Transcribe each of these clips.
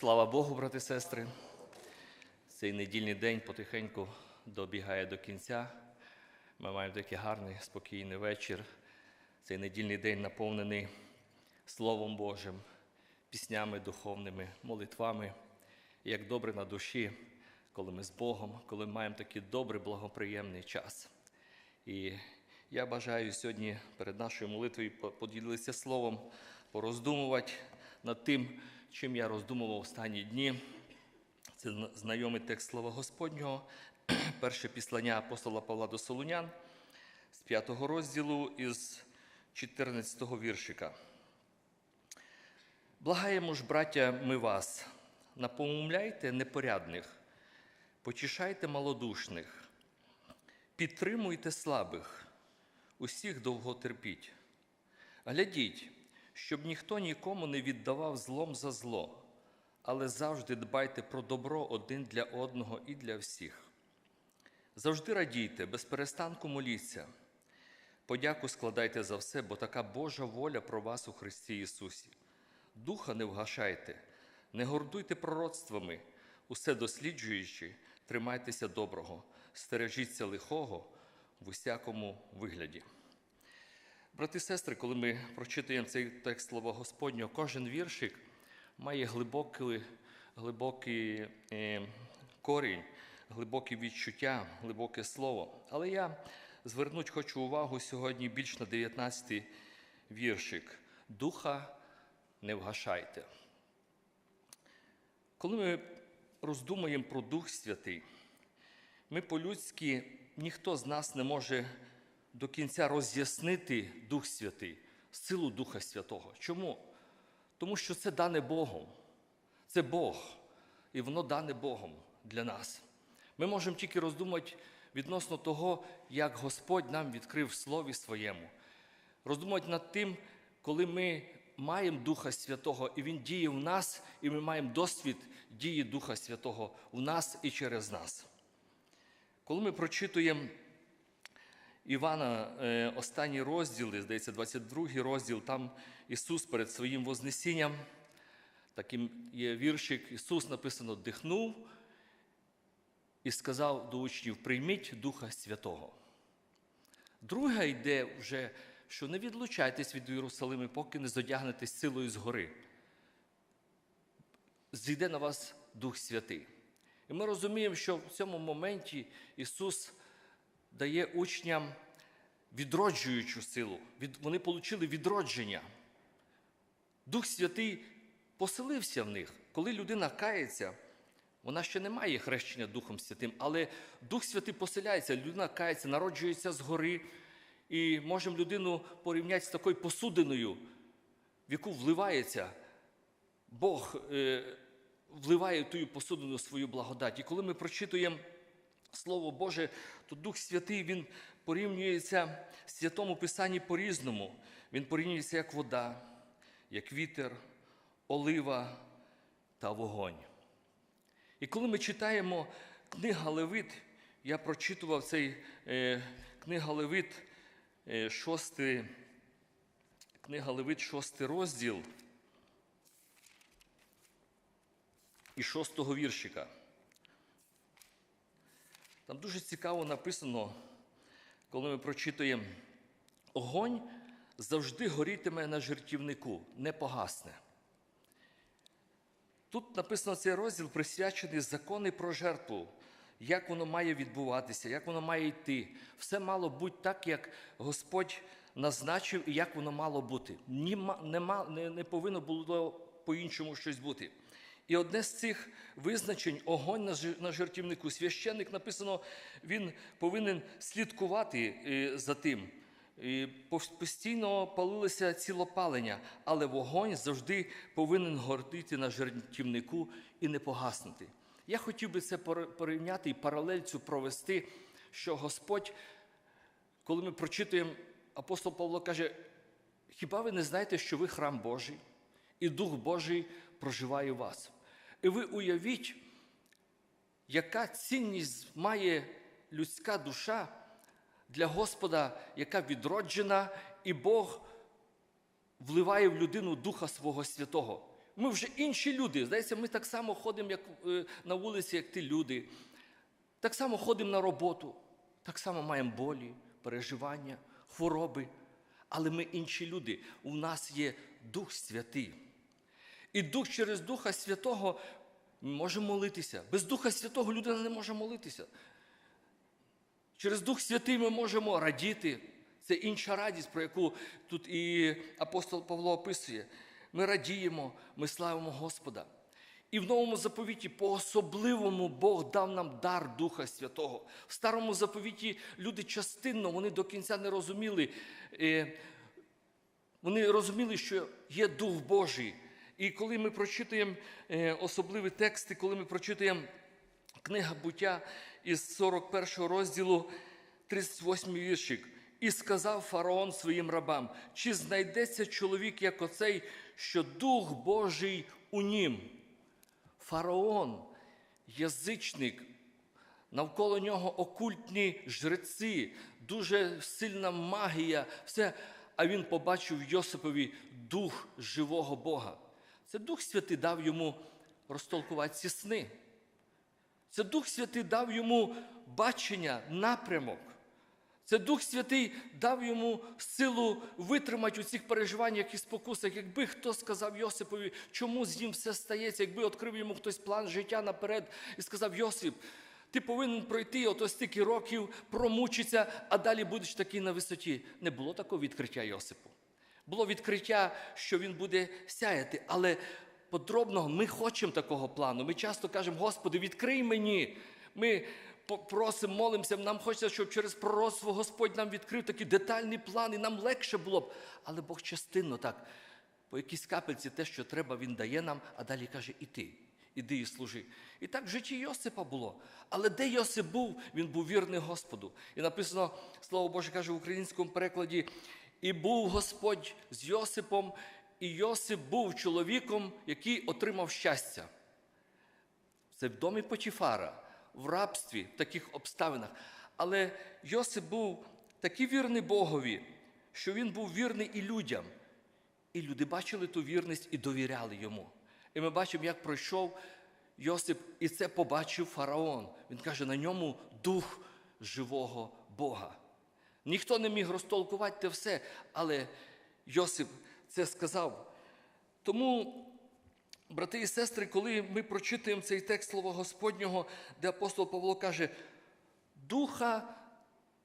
Слава Богу, брати і сестри. Цей недільний день потихеньку добігає до кінця. Ми маємо такий гарний, спокійний вечір. Цей недільний день наповнений Словом Божим, піснями духовними, молитвами. Як добре на душі, коли ми з Богом, коли ми маємо такий добрий, благоприємний час. І я бажаю сьогодні перед нашою молитвою поділитися словом, пороздумувати над тим, чим я роздумував останні дні. Це знайомий текст Слова Господнього, перше післання апостола Павла до Солунян з 5 розділу із 14 віршика. Благаємо ж, браття, ми вас, напомовляйте непорядних, потішайте малодушних, підтримуйте слабих, усіх довго терпіть. Глядіть, щоб ніхто нікому не віддавав злом за зло, але завжди дбайте про добро один для одного і для всіх. Завжди радійте, без перестанку моліться. Подяку складайте за все, бо така Божа воля про вас у Христі Ісусі. Духа не вгашайте, не гордуйте пророцтвами, усе досліджуючи, тримайтеся доброго, стережіться лихого в усякому вигляді. Брати і сестри, коли ми прочитуємо цей текст Слова Господнього, кожен віршик має глибокий, глибокий е, корінь, глибокі відчуття, глибоке слово. Але я звернути хочу увагу сьогодні більш на 19 віршик. Духа не вгашайте. Коли ми роздумуємо про Дух Святий, ми по-людськи ніхто з нас не може до кінця роз'яснити Дух Святий, силу Духа Святого. Чому? Тому що це дане Богом. Це Бог, і воно дане Богом для нас. Ми можемо тільки роздумати відносно того, як Господь нам відкрив в Слові Своєму. Роздумувати над тим, коли ми маємо Духа Святого, і Він діє в нас, і ми маємо досвід дії Духа Святого в нас і через нас. Коли ми прочитуємо Івана е, останні розділи, здається, 22 розділ, там Ісус перед своїм Вознесінням, таким є віршик, Ісус написано, дихнув і сказав до учнів: прийміть Духа Святого. Друга йде вже, що не відлучайтесь від Єрусалими, поки не зодягнетесь силою згори. Зійде на вас Дух Святий. І ми розуміємо, що в цьому моменті Ісус дає учням відроджуючу силу. Вони отримали відродження. Дух Святий поселився в них. Коли людина кається, вона ще не має хрещення Духом Святим, але Дух Святий поселяється, людина кається, народжується згори. І можемо людину порівняти з такою посудиною, в яку вливається Бог е, вливає в ту посудину свою благодать. І коли ми прочитуємо Слово Боже, то Дух Святий Він порівнюється в Святому Писанні по-різному. Він порівнюється як вода, як вітер, олива та вогонь. І коли ми читаємо книга Левит, я прочитував цей е, книга Левит, е, шостий, книга Левит, шостий розділ і шостого віршика. Там дуже цікаво написано, коли ми прочитуємо, огонь завжди горітиме на жертівнику, не погасне. Тут написано цей розділ присвячений закони про жертву, як воно має відбуватися, як воно має йти. Все мало бути так, як Господь назначив і як воно мало бути. Німа- нема- не, не повинно було по-іншому щось бути. І одне з цих визначень огонь на жер- на жертівнику. Священник написано, він повинен слідкувати е, за тим. Постійно палилося цілопалення, але вогонь завжди повинен гордити на жертівнику і не погаснути. Я хотів би це порівняти і паралель цю провести, що Господь, коли ми прочитуємо, апостол Павло каже: хіба ви не знаєте, що ви храм Божий, і Дух Божий проживає у вас? І ви уявіть, яка цінність має людська душа для Господа, яка відроджена, і Бог вливає в людину Духа Свого Святого. Ми вже інші люди. Здається, ми так само ходимо як, е, на вулиці, як ті люди. Так само ходимо на роботу, так само маємо болі, переживання, хвороби. Але ми інші люди. У нас є Дух Святий. І Дух через Духа Святого може молитися. Без Духа Святого людина не може молитися. Через Дух Святий ми можемо радіти. Це інша радість, про яку тут і апостол Павло описує. Ми радіємо, ми славимо Господа. І в новому заповіті по-особливому Бог дав нам дар Духа Святого. В старому заповіті люди частинно, вони до кінця не розуміли. е, Вони розуміли, що є Дух Божий. І коли ми прочитуємо е, особливі тексти, коли ми прочитуємо книга буття із 41 розділу, 38 віршик. І сказав фараон своїм рабам: чи знайдеться чоловік, як оцей, що Дух Божий у нім? Фараон, язичник, навколо нього окультні жреці, дуже сильна магія, все. А він побачив Йосипові дух живого Бога. Це Дух Святий дав йому розтолкувати ці сни. Це Дух Святий дав йому бачення, напрямок. Це Дух Святий дав йому силу витримати у цих переживаннях і спокусах. Якби хто сказав Йосипові, чому з ним все стається, якби відкрив йому хтось план життя наперед і сказав: Йосип, ти повинен пройти ото стільки років, промучитися, а далі будеш такий на висоті. Не було такого відкриття Йосипу. Було відкриття, що він буде сяяти, але подробного ми хочемо такого плану. Ми часто кажемо, Господи, відкрий мені. Ми просимо, молимося, нам хочеться, щоб через пророцтво Господь нам відкрив такі детальні плани, нам легше було б. Але Бог частинно так, по якійсь капельці те, що треба, Він дає нам, а далі каже, іди, іди і служи. І так в житті Йосипа було. Але де Йосип був, він був вірний Господу. І написано, Слово Боже каже в українському перекладі, і був Господь з Йосипом, і Йосип був чоловіком, який отримав щастя. Це в домі Потіфара, в рабстві, в таких обставинах. Але Йосип був такий вірний Богові, що він був вірний і людям. І люди бачили ту вірність і довіряли йому. І ми бачимо, як пройшов Йосип, і це побачив фараон. Він каже, на ньому дух живого Бога. Ніхто не міг розтолкувати те все, але Йосип це сказав. Тому, брати і сестри, коли ми прочитуємо цей текст Слова Господнього, де апостол Павло каже, духа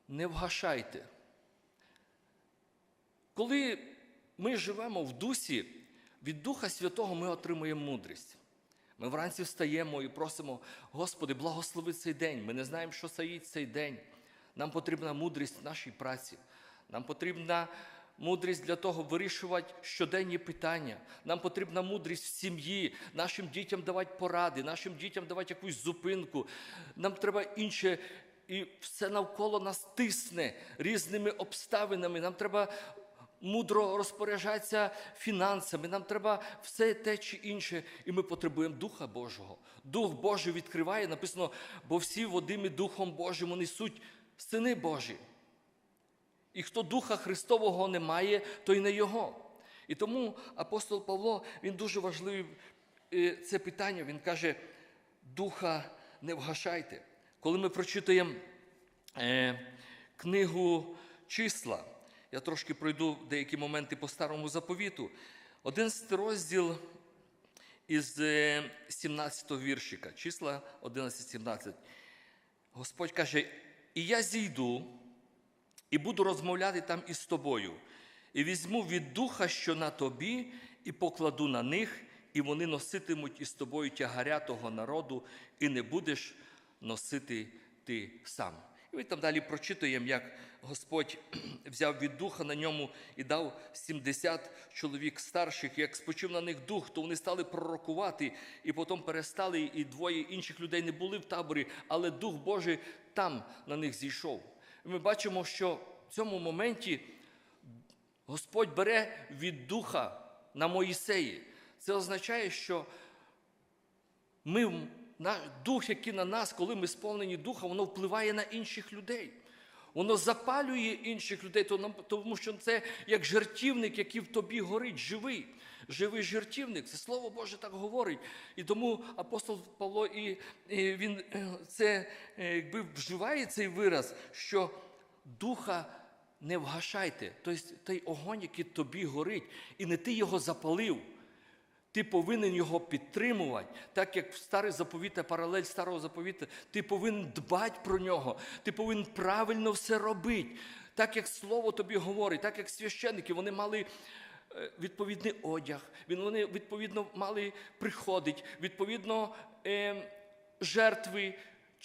не вгашайте. Коли ми живемо в дусі, від Духа Святого ми отримуємо мудрість. Ми вранці встаємо і просимо, Господи, благослови цей день. Ми не знаємо, що стоїть цей день. Нам потрібна мудрість в нашій праці. Нам потрібна мудрість для того вирішувати щоденні питання. Нам потрібна мудрість в сім'ї, нашим дітям давати поради, нашим дітям давати якусь зупинку. Нам треба інше. І все навколо нас тисне різними обставинами. Нам треба мудро розпоряджатися фінансами, нам треба все те чи інше. І ми потребуємо Духа Божого. Дух Божий відкриває, написано, бо всі водими Духом Божим несуть сини Божі. І хто Духа Христового не має, то й не Його. І тому апостол Павло, він дуже важливий е, це питання. Він каже: Духа не вгашайте. Коли ми прочитаємо е, книгу числа, я трошки пройду деякі моменти по старому заповіту. 11 розділ із 17 віршика, числа 11-17. Господь каже: І я зійду і буду розмовляти там із тобою, і візьму від духа, що на тобі, і покладу на них, і вони носитимуть із тобою тягаря того народу, і не будеш носити ти сам. І ми там далі прочитуємо, як Господь взяв від духа на ньому і дав 70 чоловік старших. Як спочив на них дух, то вони стали пророкувати, і потім перестали, і двоє інших людей не були в таборі, але Дух Божий там на них зійшов. І ми бачимо, що в цьому моменті Господь бере від духа на Моїсеї. Це означає, що ми, дух, який на нас, коли ми сповнені духа, воно впливає на інших людей. Воно запалює інших людей, тому що це як жертівник, який в тобі горить, живий. Живий жертівник. Це Слово Боже так говорить. І тому апостол Павло і, він е, це е, якби вживає цей вираз, що духа не вгашайте. Тобто той огонь, який тобі горить, і не ти його запалив. Ти повинен його підтримувати, так як в старий заповіт, паралель старого заповіта, ти повинен дбати про нього, ти повинен правильно все робити. Так як слово тобі говорить, так як священники, вони мали е, відповідний одяг, вони відповідно мали приходити, відповідно е, жертви,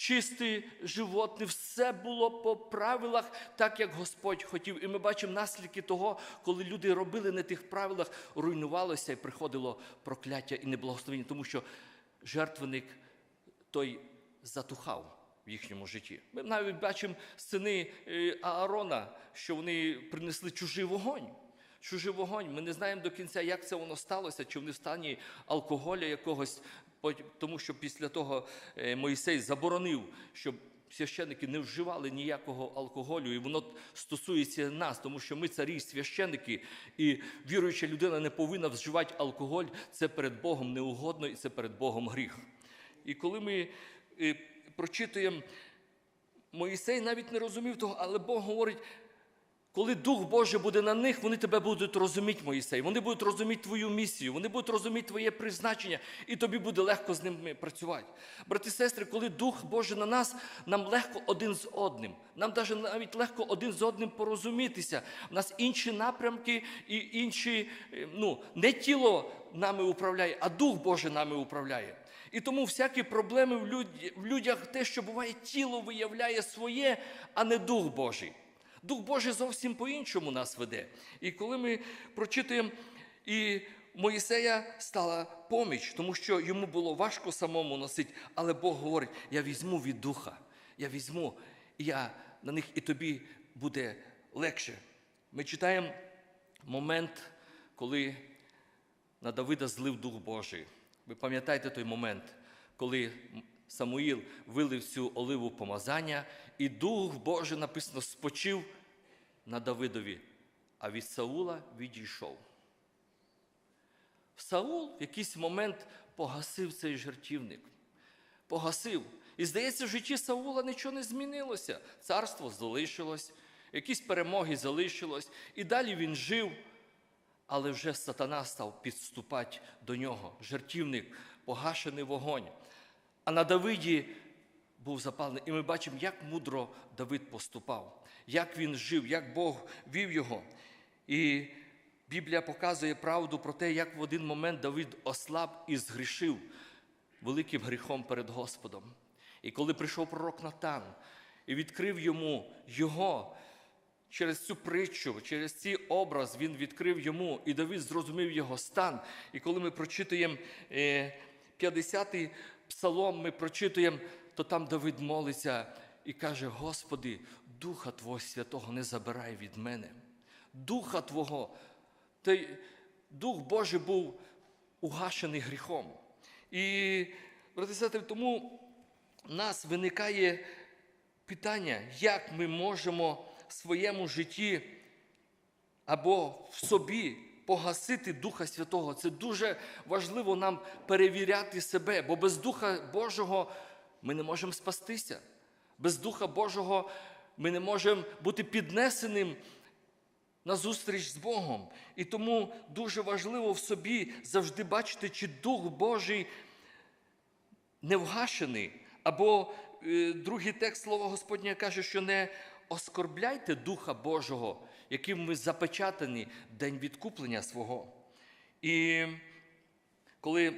чисті животні, все було по правилах, так як Господь хотів. І ми бачимо наслідки того, коли люди робили не тих правилах, руйнувалося і приходило прокляття і неблагословення, тому що жертвенник той затухав в їхньому житті. Ми навіть бачимо сини е, Аарона, що вони принесли чужий вогонь. Чужий вогонь. Ми не знаємо до кінця, як це воно сталося, чи вони в стані алкоголя якогось, тому що після того е, Моїсей заборонив, щоб священники не вживали ніякого алкоголю, і воно стосується нас, тому що ми царі, священники, і віруюча людина не повинна вживати алкоголь. Це перед Богом неугодно, і це перед Богом гріх. І коли ми е, прочитуємо, Моїсей навіть не розумів того, але Бог говорить, коли Дух Божий буде на них, вони тебе будуть розуміти, Моїсей. Вони будуть розуміти твою місію, вони будуть розуміти твоє призначення, і тобі буде легко з ними працювати. Брати і сестри, коли Дух Божий на нас, нам легко один з одним. Нам навіть легко один з одним порозумітися. У нас інші напрямки і інші, е, ну, не тіло нами управляє, а Дух Божий нами управляє. І тому всякі проблеми в людях, те, що буває, тіло виявляє своє, а не Дух Божий. Дух Божий зовсім по-іншому нас веде. І коли ми прочитуємо, і Моїсея стала поміч, тому що йому було важко самому носити, але Бог говорить: я візьму від духа, я візьму, і я на них і тобі буде легше. Ми читаємо момент, коли на Давида злив Дух Божий. Ви пам'ятаєте той момент, коли Самуїл вилив цю оливу помазання, і Дух Божий написано спочив на Давидові, а від Саула відійшов. Саул в якийсь момент погасив цей жертівник. Погасив. І здається, в житті Саула нічого не змінилося. Царство залишилось, якісь перемоги залишилось, і далі він жив. Але вже сатана став підступати до нього, жертівник, погашений вогонь. А на Давиді був запалений. І ми бачимо, як мудро Давид поступав, як він жив, як Бог вів його. І Біблія показує правду про те, як в один момент Давид ослаб і згрішив великим гріхом перед Господом. І коли прийшов пророк Натан і відкрив йому його через цю притчу, через цей образ він відкрив йому, і Давид зрозумів його стан. І коли ми прочитуємо е, 50-й псалом, ми прочитуємо, то там Давид молиться і каже: Господи, Духа Твого Святого не забирай від мене. Духа Твого. Той Дух Божий був угашений гріхом. І, брати тому в нас виникає питання, як ми можемо в своєму житті або в собі погасити Духа Святого. Це дуже важливо нам перевіряти себе, бо без Духа Божого ми не можемо спастися. Без Духа Божого ми не можемо бути піднесеним на зустріч з Богом. І тому дуже важливо в собі завжди бачити, чи Дух Божий не вгашений. Або е, другий текст Слова Господнього каже, що не оскорбляйте Духа Божого, яким ми запечатані день відкуплення свого. І коли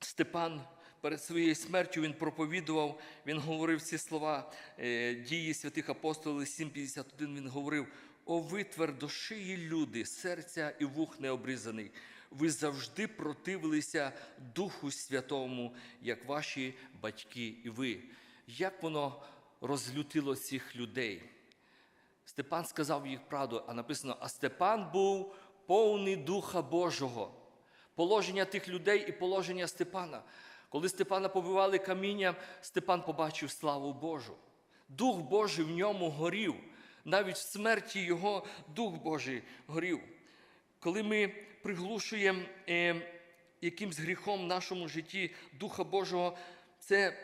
Степан перед своєю смертю він проповідував, він говорив ці слова е, дії святих апостолів 7,51, він говорив: О, ви твердошиї люди, серця і вух не обрізаний. Ви завжди противилися Духу Святому, як ваші батьки і ви. Як воно розлютило цих людей? Степан сказав їх правду, а написано: а Степан був повний Духа Божого. Положення тих людей і положення Степана. Коли Степана побивали камінням, Степан побачив славу Божу. Дух Божий в ньому горів. навіть в смерті Його Дух Божий горів. Коли ми приглушуємо е, якимсь гріхом в нашому житті Духа Божого, це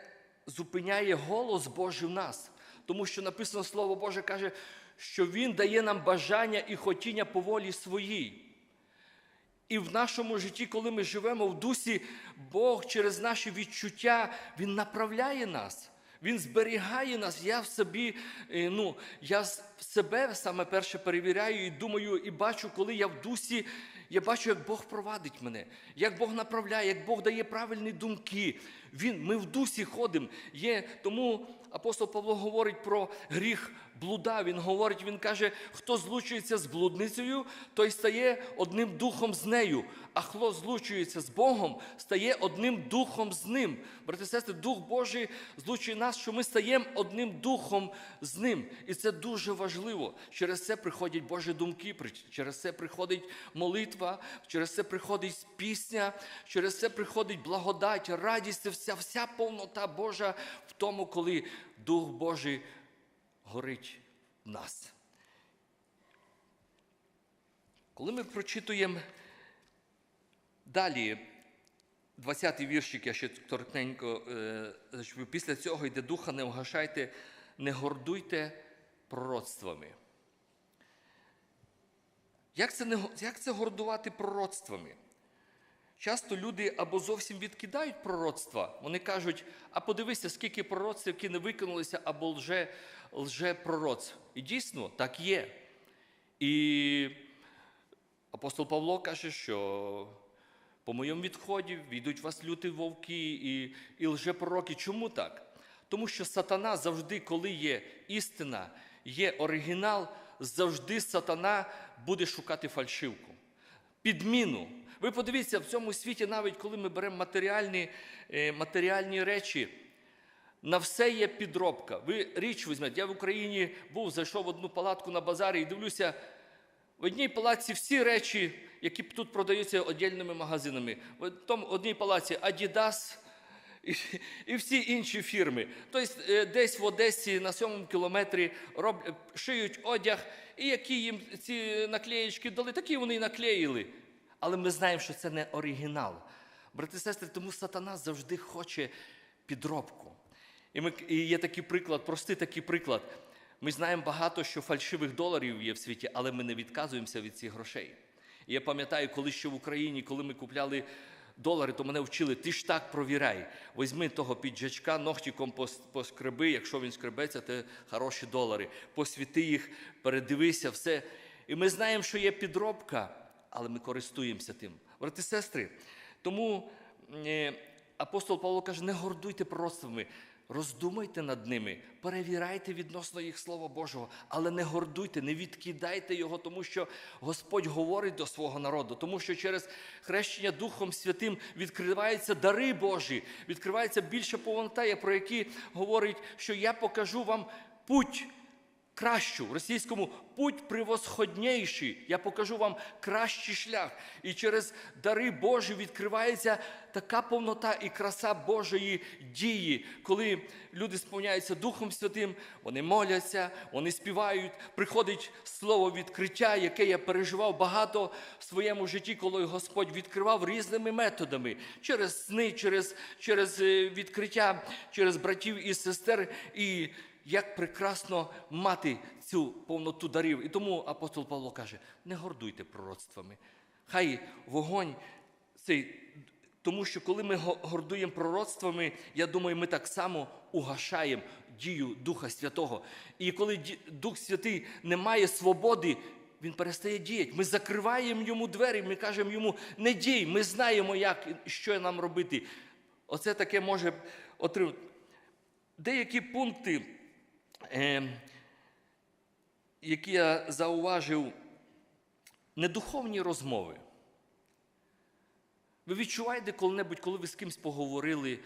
зупиняє голос Божий в нас. Тому що написано Слово Боже каже, що Він дає нам бажання і хотіння по волі своїй. І в нашому житті, коли ми живемо в дусі, Бог через наші відчуття Він направляє нас. Він зберігає нас. Я в собі, е, ну, я себе саме перше перевіряю і думаю, і бачу, коли я в дусі, я бачу, як Бог провадить мене, як Бог направляє, як Бог дає правильні думки. Він, ми в дусі ходимо. Є, тому апостол Павло говорить про гріх блуда. Він говорить, він каже, хто злучується з блудницею, той стає одним духом з нею. А хто злучується з Богом, стає одним духом з ним. Брати сестри, Дух Божий злучує нас, що ми стаємо одним духом з ним. І це дуже важливо. Через це приходять Божі думки, через це приходить молитва, через це приходить пісня, через це приходить благодать, радість, вся, вся повнота Божа в тому, коли Дух Божий горить в нас. Коли ми прочитуємо далі 20-й віршик, я ще коротенько е. Після цього йде духа, не вгашайте, не гордуйте пророцтвами. Як це, не, як це гордувати пророцтвами? Часто люди або зовсім відкидають пророцтва, вони кажуть, а подивися, скільки пророцтв, які не виконалися, або лже, лже пророцтв. І дійсно так є. І апостол Павло каже, що по моєму відході війдуть вас люті вовки і, і лжепророки. Чому так? Тому що сатана завжди, коли є істина, є оригінал, завжди сатана буде шукати фальшивку, підміну. Ви подивіться, в цьому світі, навіть коли ми беремо матеріальні, е, матеріальні речі, на все є підробка. Ви річ візьмете. Я в Україні був, зайшов в одну палатку на базарі і дивлюся, в одній палаці всі речі, які тут продаються віддільними магазинами. В одній палаці Adidas і, і всі інші фірми. Тобто е, десь в Одесі на сьомому кілометрі роб, е, шиють одяг, і які їм ці наклеєчки дали, такі вони і наклеїли. Але ми знаємо, що це не оригінал. Брати і сестри, тому сатана завжди хоче підробку. І, ми, і є такий приклад, простий такий приклад. Ми знаємо багато, що фальшивих доларів є в світі, але ми не відказуємося від цих грошей. І я пам'ятаю, коли ще в Україні, коли ми купляли долари, то мене вчили, ти ж так провіряй. Візьми того піджачка, ногтиком пос- поскреби, якщо він скребеться, це хороші долари. Посвіти їх, передивися, все. І ми знаємо, що є підробка, але ми користуємося тим. Брати сестри, тому е, апостол Павло каже, не гордуйте пророцтвами. Роздумайте над ними, перевіряйте відносно їх Слова Божого, але не гордуйте, не відкидайте його, тому що Господь говорить до свого народу, тому що через хрещення Духом Святим відкриваються дари Божі, відкривається більша повнота, про які говорить, що я покажу вам путь кращу в російському путь превосходніший. Я покажу вам кращий шлях. І через дари Божі відкривається така повнота і краса Божої дії, коли люди сповняються Духом Святим, вони моляться, вони співають, приходить слово відкриття, яке я переживав багато в своєму житті, коли Господь відкривав різними методами через сни, через, через е, відкриття, через братів і сестер. І як прекрасно мати цю повноту дарів. І тому апостол Павло каже: не гордуйте пророцтвами. Хай вогонь цей. Тому що коли ми гордуємо пророцтвами, я думаю, ми так само угашаємо дію Духа Святого. І коли Дух Святий не має свободи, він перестає діяти. Ми закриваємо йому двері, ми кажемо йому, не дій, ми знаємо, як, що нам робити. Оце таке може отримати. Деякі пункти, які я зауважив, недуховні розмови. Ви відчуваєте коли-небудь, коли ви з кимось поговорили,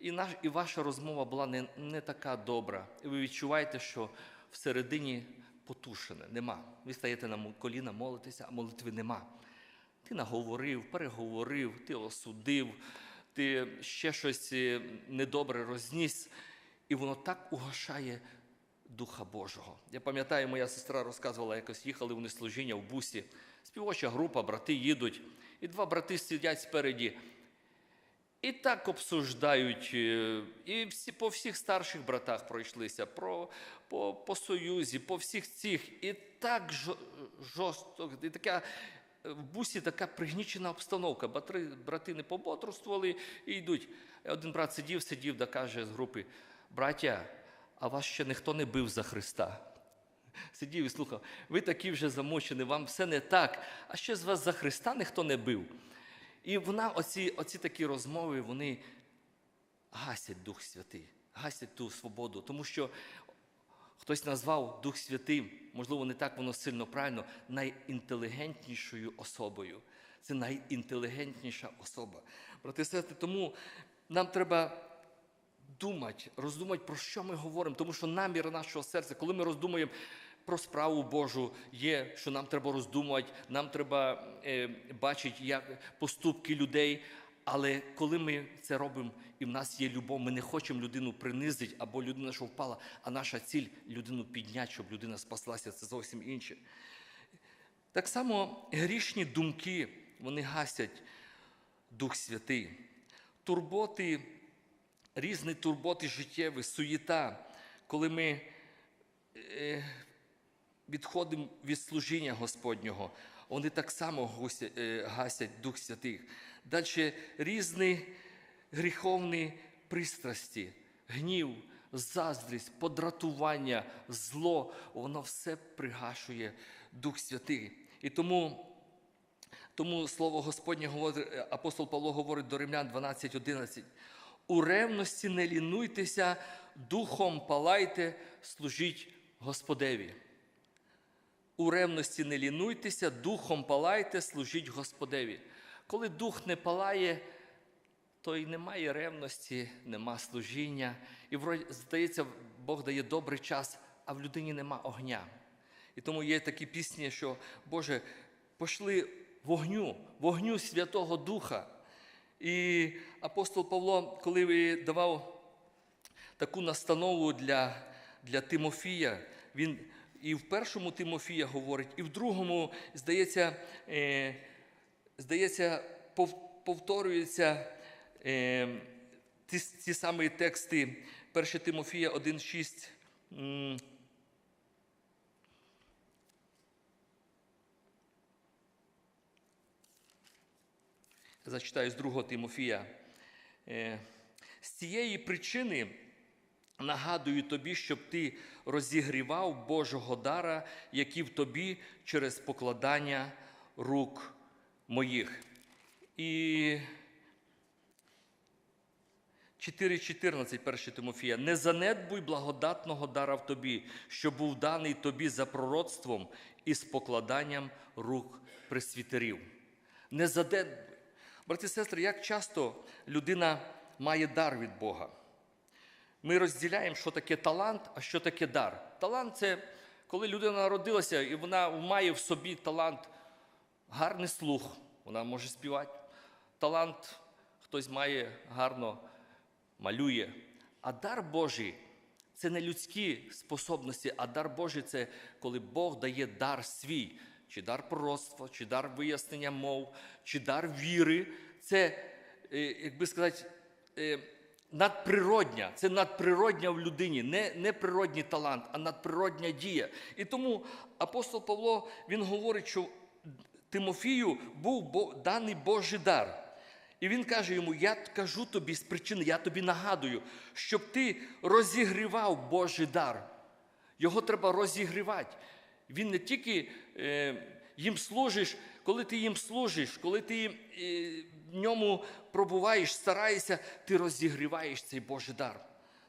і, наш, і ваша розмова була не, не така добра. І ви відчуваєте, що всередині потушене, нема. Ви стаєте на коліна, молитеся, а молитви нема. Ти наговорив, переговорив, ти осудив, ти ще щось е, недобре розніс, і воно так угашає Духа Божого. Я пам'ятаю, моя сестра розказувала, якось їхали вони служіння в бусі. Співоча група, брати їдуть, і два брати сидять спереді. І так обсуждають, е, і всі, по всіх старших братах пройшлися, про, по, по Союзі, по всіх цих. І так жо- жорстко, і така, е, в бусі така пригнічена обстановка. Брати, брати не пободрствували і йдуть. Один брат сидів, сидів, да каже з групи: браття, а вас ще ніхто не бив за Христа. Сидів і слухав, ви такі вже замочені, вам все не так, а ще з вас за Христа ніхто не бив. І вона, оці, оці такі розмови, вони гасять Дух Святий, гасять ту свободу. Тому що хтось назвав Дух Святим, можливо, не так воно сильно правильно, найінтелігентнішою особою. Це найінтелігентніша особа. Брати сестри, тому нам треба думати, роздумати, про що ми говоримо, тому що намір нашого серця, коли ми роздумуємо про справу Божу, є, що нам треба роздумувати, нам треба е, бачити як поступки людей. Але коли ми це робимо, і в нас є любов, ми не хочемо людину принизити або людина, що впала, а наша ціль людину підняти, щоб людина спаслася, це зовсім інше. Так само грішні думки, вони гасять Дух Святий. Турботи, різні турботи життєві, суєта, коли ми е, відходимо від служіння Господнього, вони так само е, гасять Дух Святих. Далі різні гріховні пристрасті, гнів, заздрість, подратування, зло, воно все пригашує Дух Святий. І тому тому слово Господнє говорить, апостол Павло говорить до Римлян 12.11. У ревності не лінуйтеся, духом палайте, служіть Господеві. У ревності не лінуйтеся, духом палайте, служіть Господеві. Коли дух не палає, то й немає ревності, нема служіння. І здається, Бог дає добрий час, а в людині нема огня. І тому є такі пісні, що Боже, пошли вогню, вогню Святого Духа. І апостол Павло, коли давав таку настанову для, для Тимофія, він і в першому Тимофія говорить, і в другому, здається, е, здається, повторюються е, ті, ті самі тексти 1 Тимофія 1,6. Зачитаю з 2 Тимофія. Е, З цієї причини нагадую тобі, щоб ти розігрівав Божого дара, який в тобі через покладання рук моїх. І 4.14, 1 Тимофія. Не занедбуй благодатного дара в тобі, що був даний тобі за пророцтвом і з покладанням рук пресвітерів. Не занедбуй. Брати і сестри, як часто людина має дар від Бога? Ми розділяємо, що таке талант, а що таке дар. Талант це коли людина народилася і вона має в собі талант, гарний слух, вона може співати. Талант хтось має гарно малює. А дар Божий це не людські способності, а дар Божий це коли Бог дає дар свій, чи дар пророцтва, чи дар вияснення мов, чи дар віри. Це, е, як би сказати, е, надприродня, це надприродня в людині, не, не природній талант, а надприродня дія. І тому апостол Павло він говорить, що Тимофію був даний Божий дар. І він каже йому: Я кажу тобі з причини, я тобі нагадую, щоб ти розігрівав Божий дар. Його треба розігрівати. Він не тільки е, їм служиш, коли ти їм служиш, коли ти е, в ньому пробуваєш, стараєшся, ти розігріваєш цей Божий дар.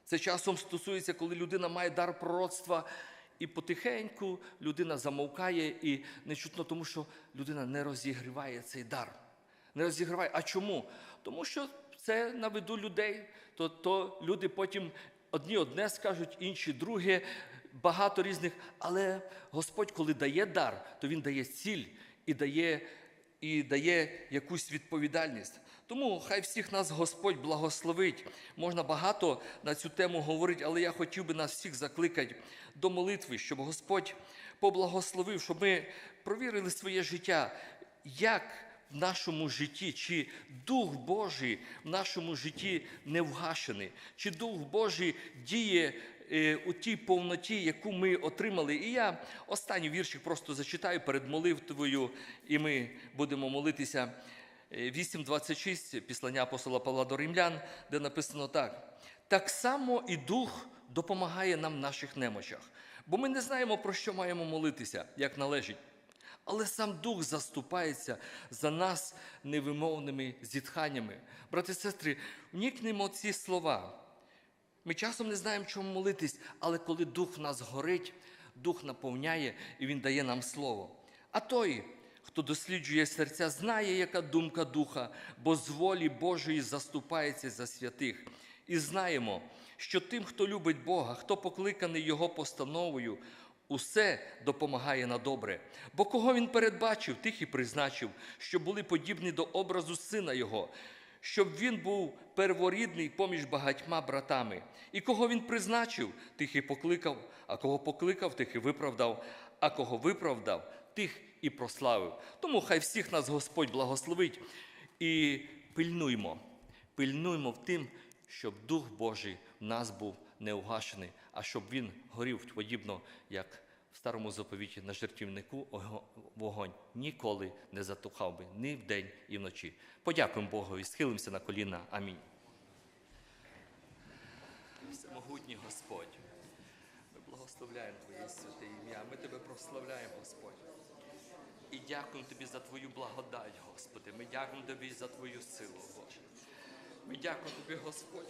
Це часом стосується, коли людина має дар пророцтва, і потихеньку людина замовкає і не чутно, тому що людина не розігріває цей дар. Не розігріває. А чому? Тому що це на виду людей, то, то люди потім одні одне скажуть, інші друге, багато різних. Але Господь, коли дає дар, то Він дає ціль і дає і дає якусь відповідальність. Тому хай всіх нас Господь благословить. Можна багато на цю тему говорити, але я хотів би нас всіх закликати до молитви, щоб Господь поблагословив, щоб ми провірили своє життя, як в нашому житті, чи Дух Божий в нашому житті не вгашений, чи Дух Божий діє у тій повноті, яку ми отримали. І я останній віршик просто зачитаю перед молитвою, і ми будемо молитися. Е, 8.26 післання апостола Павла до Римлян, де написано так: так само і Дух допомагає нам в наших немочах, бо ми не знаємо, про що маємо молитися, як належить. Але сам Дух заступається за нас невимовними зітханнями. Брати і сестри, вникнемо ці слова. Ми часом не знаємо, чому молитись, але коли Дух в нас горить, Дух наповняє і Він дає нам слово. А той, хто досліджує серця, знає, яка думка Духа, бо з волі Божої заступається за святих. І знаємо, що тим, хто любить Бога, хто покликаний Його постановою, усе допомагає на добре. Бо кого він передбачив, тих і призначив, що були подібні до образу сина Його, щоб він був перворідний поміж багатьма братами. І кого він призначив, тих і покликав, а кого покликав, тих і виправдав, а кого виправдав, тих і прославив. Тому хай всіх нас Господь благословить і пильнуймо, пильнуймо в тим, щоб Дух Божий в нас був не угашений, а щоб він горів подібно, як в старому заповіті на жертівнику вогонь ніколи не затухав би ні вдень і вночі. Подякуємо Богу і схилимося на коліна. Амінь. Всемогутній Господь, ми благословляємо Твоє святе ім'я. Ми Тебе прославляємо, Господь. І дякуємо Тобі за Твою благодать, Господи. Ми дякуємо Тобі за Твою силу, Боже. Ми дякуємо Тобі, Господь,